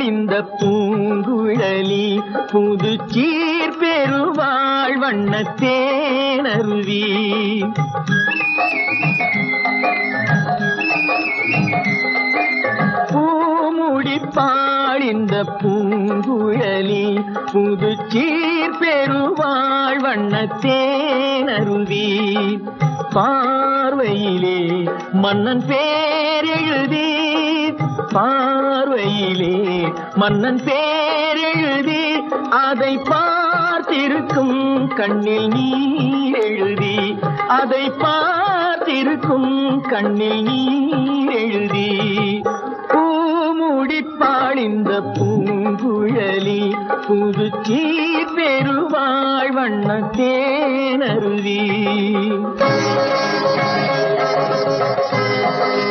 பொழிந்த பூங்குழலி புதுச்சீர் பெருவாழ் வண்ணத்தேனருவி பூமுடிப்பாள் இந்த பூங்குழலி புதுச்சீர் பெருவாழ் வண்ணத்தேனருவி பார்வையிலே மன்னன் பேர் எழுதி பார்வையிலே மன்னன் பேரெழுதி அதை பார்த்திருக்கும் கண்ணில் நீர் எழுதி அதை பார்த்திருக்கும் கண்ணில் நீர் எழுதி பூமுடிப்பாளிந்த பூங்குழலி புதுச்சி பெருவாழ் பெருவாழ் Thank you.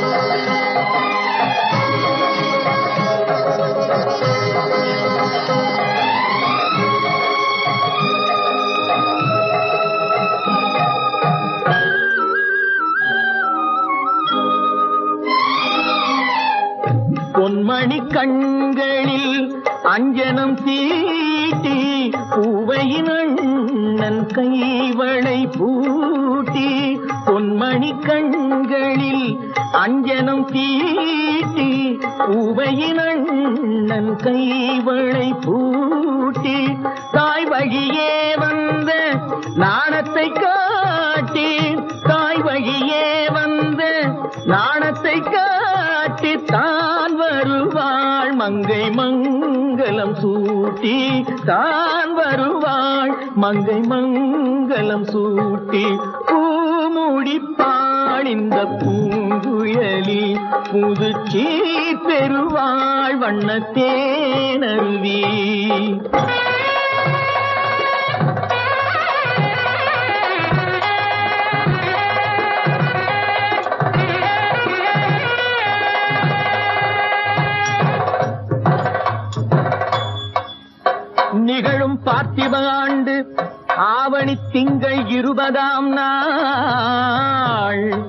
பொன்மணி கண்களில் அஞ்சனம் தீட்டி பூவையின் அண்ணன் கைவளை பூட்டி பொன்மணி கண்களில் அஞ்சனம் தீட்டி பூவையின் அண்ணன் கைவளை பூ மங்கை மங்களம் சூட்டி தான் வருவாள். மங்கை மங்களம் சூட்டி பூமுடிப்பாள் இந்த பூங்குழலி புதுச்சி பெருவாள் வண்ணத்தேனருவி நிகழும் பார்த்திப ஆண்டு ஆவணி திங்கள் இருபதாம் நாள்.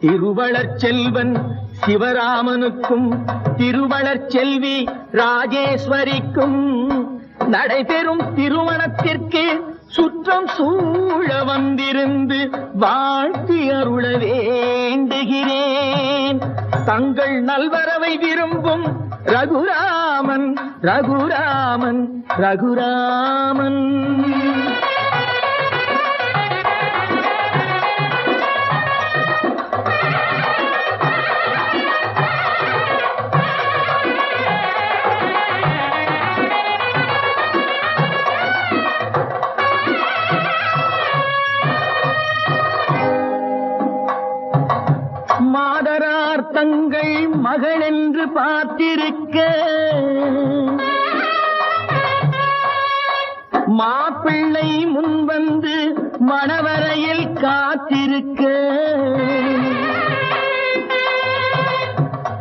திருவளர் செல்வன் சிவராமனுக்கும் திருவளர் செல்வி ராஜேஸ்வரிக்கும் நடைபெறும் திருமணத்திற்கு சுற்றம் சூழ வந்திருந்து வாழ்த்தி அருள வேண்டுகிறேன். தங்கள் நல்வரவை விரும்பும் ரகுராமன் ரகுராமன் ரகுராமன் பார்த்திருக்க. மாப்பிள்ளை முன்வந்து மணவரையில் காத்திருக்க.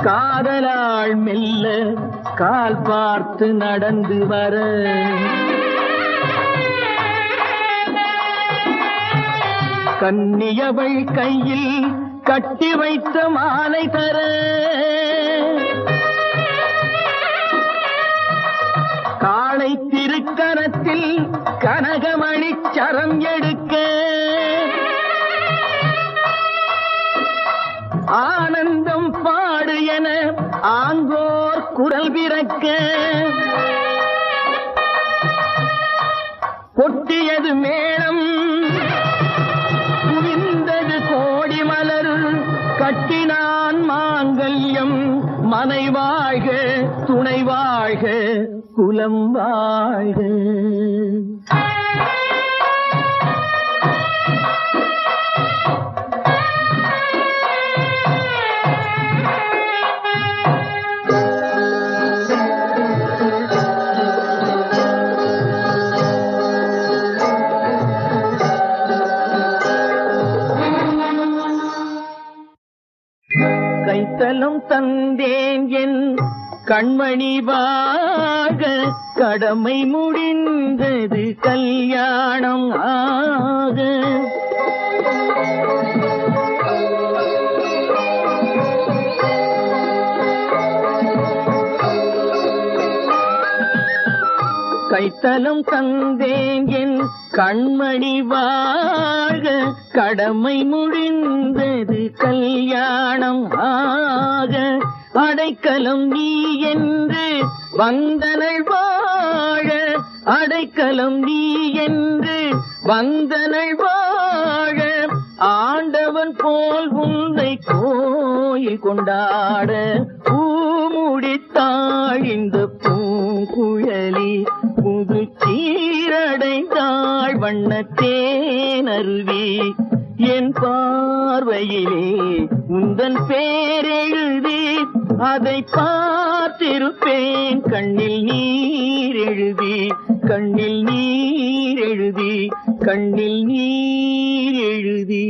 காதலாள் மெல்ல கால் பார்த்து நடந்து வர. கன்னியவள் கையில் கட்டி வைத்த மாலை தர. காளை திருக்கரத்தில் கனகமணி சரம் எடுக்க. ஆனந்தம் பாடு என ஆங்கோர் குரல் பிறக்க. கொட்டியது மேளம் குவிந்தது கோடி மலர். கட்டினான் மாங்கல்யம் மனைவாழ்க துணைவாழ்க. குலம் வாழ்க கைத்தலம் தந்தேன் என் கண்மணி வாக கடமை முடிந்தது கல்யாணம் ஆக. கைத்தலம் தந்தேன் என் கண்மணி வாழ்க கடமை முடிந்தது கல்யாணம் ஆ அடைக்கலம் நீ என்று வந்தனள் வாழ அடைக்கலம் நீ என்று வந்தனள் வாழ ஆண்டவன் போல் உன்னை கோயில் கொண்டாட பூமுடித்தாழிந்த பூங்குழலி புது சீரடைந்தாள் வண்ணத்தேனருவி என் பார்வையிலே உந்தன் பேரெழுதி அதை பார்த்திருப்பேன். கண்ணில் நீர் எழுதி கண்ணில் நீர் எழுதி கண்ணில் நீர் எழுதி.